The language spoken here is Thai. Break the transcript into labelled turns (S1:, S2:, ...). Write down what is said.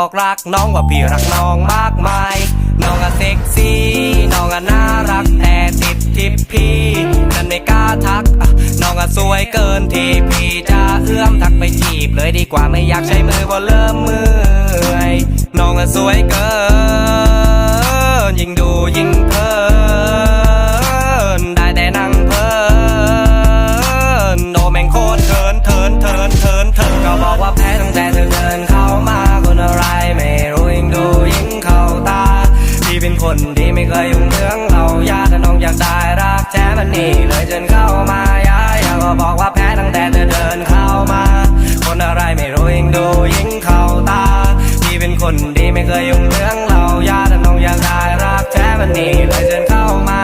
S1: บอกรักน้องว่าพี่รักน้องมากมาย น้องอะเซ็กซี่ น้องอะน่ารักแต่ติดทิปพี่นั่นไม่กล้าทัก น้องอะสวยเกินที่พี่จะเอื้อมทักไปจีบเลยดีกว่าไม่อยากใช้มือเพราะเริ่มเมื่อย น้องอะสวยเกิน ที่ไม่เคยยุ่งเรื่องเรายาถ้าน้องอยากได้รักแท้มันนี่เลยจนเข้ามายาอยาก็บอกว่าแพ้ตั้งแต่เธอเดินเข้ามา คนอะไรไม่รู้ยิ่งดูยิ่งเข้าตาพี่เป็นคนดีไม่เคยยุ่งเรื่องเรายาถ้าน้องอยากได้รักแท้มันนี่เลยจนเข้ามา